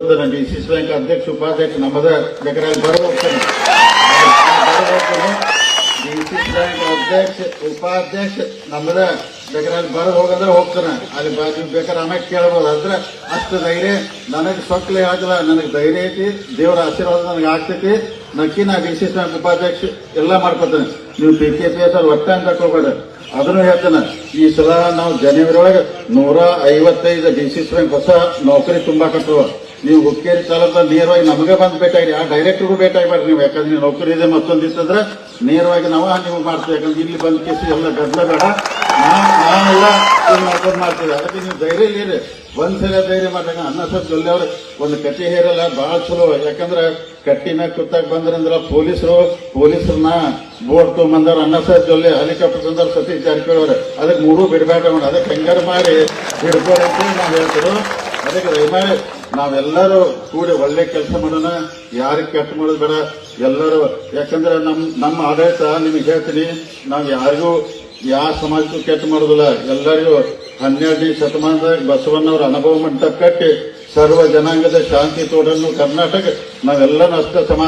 D C C bank ಅಧ್ಯಕ್ಷ ಉಪಾಧ್ಯಕ್ಷ ನಮ್ಮದ ಬೇಕಾದ್ರೆ ಅಲ್ಲಿ ಬರೆದು ಹೋಗ್ತೇನೆ ಡಿ ಸಿ ಸಿ ಬ್ಯಾಂಕ್ ಅಧ್ಯಕ್ಷ, ಉಪಾಧ್ಯಕ್ಷ ನಮ್ಮದ ಬೇಕಾದ್ರೆ ಬರ ಹೋಗಂದ್ರೆ ಹೋಗ್ತಾನೆ. ಅಲ್ಲಿ ಬ- ನೀವು ಬೇಕಾದ್ರೆ ಆಮೇಲೆ ಕೇಳ್ಬೋದು. ಅಂದ್ರೆ ಅಷ್ಟು ಧೈರ್ಯ ನನಗೆ ಸೊಕ್ಲೆ ಆಗಲ್ಲ. ನನಗೆ ಧೈರ್ಯ ಐತಿ, ದೇವರ ಆಶೀರ್ವಾದ ನನಗೆ ಆಗ್ತೈತಿ. ನಕ್ಕಿ ನಾ ಡಿ ಸಿ ಸಿ ಬ್ಯಾಂಕ್ ಉಪಾಧ್ಯಕ್ಷ ಎಲ್ಲ ಮಾಡ್ಕೊತೇನೆ. ನೀವು ಪಿ ಕೆ ಪಿ ಎಸ್ ಒಟ್ಟ ಅಂತ ಹೋಗ್ಬೇಡ ಅದನ್ನು ಹೇಳ್ತೇನೆ. ಈ ಸಲ ನಾವು ಜನವರಿ ಒಳಗೆ ನೂರ ಐವತ್ತೈದು ಡಿ ಸಿ ಸಿ ಬ್ಯಾಂಕ್ ಹೊಸ ನೌಕರಿ ತುಂಬಾಕತ್ರುವ ನೀವು ಹುಕ್ಕೇರಿ ತಾಲೂಕಲ್ಲಿ ನೇರವಾಗಿ ನಮಗೆ ಬಂದು ಭೇಟಿಯಾಗಿ ಆ ಡೈರೆಕ್ಟರ್ಗೂ ಭೇಟಿಯಾಗಬೇಡ್ರಿ ನೀವು. ಯಾಕಂದ್ರೆ ನೀವು ನೌಕರಿ ಇದೆ ಮತ್ತೊಂದು ಇತ್ತಂದ್ರೆ ನೇರವಾಗಿ ನಾವು ನೀವು ಮಾಡ್ತೀವಿ. ಯಾಕಂದ್ರೆ ಇಲ್ಲಿ ಬಂದು ಕೇಸು ಎಲ್ಲ ಗದ್ದಲ ಬೇಡ. ನಾವೆಲ್ಲ ಮಾಡ್ಕೊಂಡು ಮಾಡ್ತೀವಿ. ಅದಕ್ಕೆ ನೀವು ಧೈರ್ಯ ಇಲ್ಲಿ ಒಂದ್ಸಲ ಧೈರ್ಯ ಮಾಡಿದಾಗ ಅನ್ನ ಸರ್ ಜೊಲ್ಲೆ ಅವ್ರು, ಒಂದು ಕಟ್ಟಿ ಹೇರಲ್ಲ ಬಹಳ ಚಲೋ. ಯಾಕಂದ್ರೆ ಕಟ್ಟಿ ಮ್ಯಾಗ ಕುತ್ತಾಗ ಬಂದ್ರಂದ್ರ ಪೊಲೀಸರು, ಪೊಲೀಸರನ್ನ ಬೋರ್ಡ್ ತೊಗೊಂಬಂದವ್ರು ಅನ್ನ ಸರ್ ಜೊಲ್ಲೆ ಹೆಲಿಕಾಪ್ಟರ್ ತಂದವ್ರು ಸತೀಶ್ ಜಾರಕಿಹೊಳಿ ಅದಕ್ಕೆ ಮೂರು ಬಿಡಬೇಡ ಅದಕ್ಕೆ ಹೆಂಗಾರು ಮಾಡಿ ಹಿಡ್ಕೊಳಂತ ನಾವು ಹೇಳ್ತಿರು ಅದಕ್ಕೆ ದಯಮಾಡಿ ನಾವೆಲ್ಲರೂ ಕೂಡಿ ಒಳ್ಳೆ ಕೆಲಸ ಮಾಡೋಣ, ಯಾರಿಗೆ ಕೆಟ್ಟ ಮಾಡೋದು ಬೇಡ, ಎಲ್ಲರೂ, ಯಾಕಂದ್ರೆ ನಮ್, ನಮ್ಮ ಆಡಳಿತ ನಿಮಗೆ ಹೇಳ್ತೀನಿ, ನಾವು ಯಾರಿಗೂ ಯಾವ ಸಮಾಜಕ್ಕೂ ಕೆಟ್ಟ ಮಾಡೋದಿಲ್ಲ. ಎಲ್ಲರಿಗೂ ಹನ್ನೆರಡನೇ ಶತಮಾನದಾಗ ಬಸವಣ್ಣವರ ಅನುಭವ ಮಂಟಪ ಕಟ್ಟಿ ಸರ್ವ ಜನಾಂಗದ ಶಾಂತಿ ತೋಡನ್ನು ಕರ್ನಾಟಕ ನಾವೆಲ್ಲರೂ ಅಷ್ಟ ಸಮಾನ